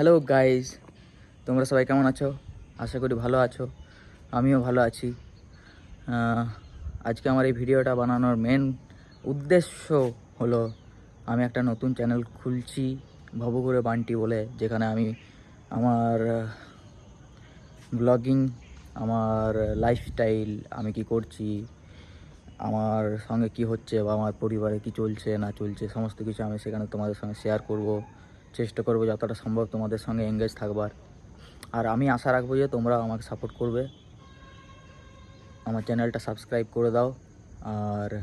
Hello guys তোমরা সবাই কেমন আছো? আশা করি ভালো আছো। আমিও ভালো আছি। আজকে আমার এই ভিডিওটা বানানোর মেন উদ্দেশ্য হলো, আমি একটা নতুন চ্যানেল খুলছি, ভবঘুরে বান্টি বলে, যেখানে আমি আমার ব্লগিং আমার লাইফস্টাইল আমি কি করছি, আমার সঙ্গে কি হচ্ছে বা আমার পরিবারে কি চলছে, না চলছে, সমস্ত কিছু আমি সেখানে তোমাদের সঙ্গে শেয়ার করব। চেষ্টা করব যতটা সম্ভব তোমাদের সঙ্গে এঙ্গেজ থাকবার। আর আমি আশা রাখব যে তোমরা আমাকে সাপোর্ট করবে। আমার চ্যানেলটা সাবস্ক্রাইব করে দাও। আর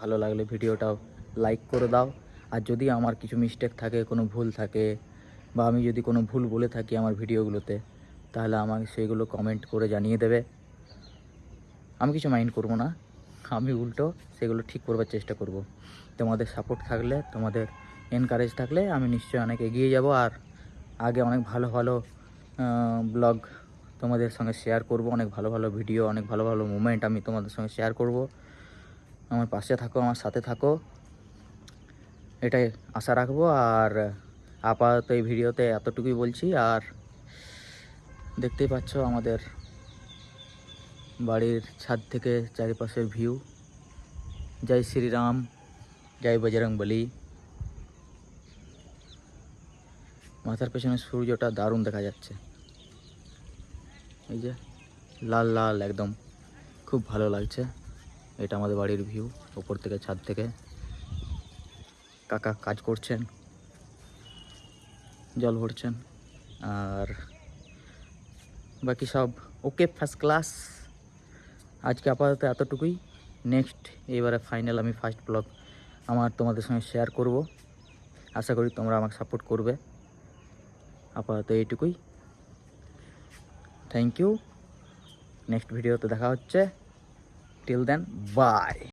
ভালো লাগলে ভিডিওটাও লাইক করে দাও। আর যদি আমার কিছু মিস্টেক থাকে, কোনো ভুল থাকে, বা আমি যদি কোনো ভুল বলে থাকি আমার ভিডিওগুলোতে, তাহলে আমাকে সেগুলো কমেন্ট করে জানিয়ে দেবে। আমি কিছু মাইন্ড করব না। আমি উল্টো সেগুলো ঠিক করবার চেষ্টা করব। তোমাদের সাপোর্ট থাকলে তোমাদের এনকারেজ থাকলে আমি নিশ্চয়ই অনেক এগিয়ে যাব। আর আগে অনেক ভালো ভালো ব্লগ তোমাদের সঙ্গে শেয়ার করব। অনেক ভালো ভালো ভিডিও অনেক ভালো ভালো মুমেন্ট আমি তোমাদের সঙ্গে শেয়ার করব। আমার পাশে থাকো, আমার সাথে থাকো। এটাই আশা রাখব। আর আপাতত এই ভিডিওতে এতটুকুই বলছি। আর দেখতেই পাচ্ছ আমাদের বাড়ির ছাদ থেকে চারিপাশের ভিউ জয় শ্রীরাম, জয় বজরং বলি মাথার পেছনে সূর্যটা দারুণ দেখা যাচ্ছে। এই যে, লাল লাল একদম। খুব ভালো লাগছে। এটা আমাদের বাড়ির ভিউ ওপর থেকে ছাদ থেকে। কাকা কাজ করছেন। জল ভরছেন। আর বাকি সব ওকে ফার্স্ট ক্লাস আজকে আপাতত এতটুকুই। নেক্সট এবারে ফাইনাল আমি ফার্স্ট ব্লগ আমার তোমাদের সঙ্গে শেয়ার করব। আশা করি তোমরা আমাকে সাপোর্ট করবে। আপাতত এইটুকুই। থ্যাংক ইউ নেক্সট ভিডিওতে দেখা হচ্ছে। Till then by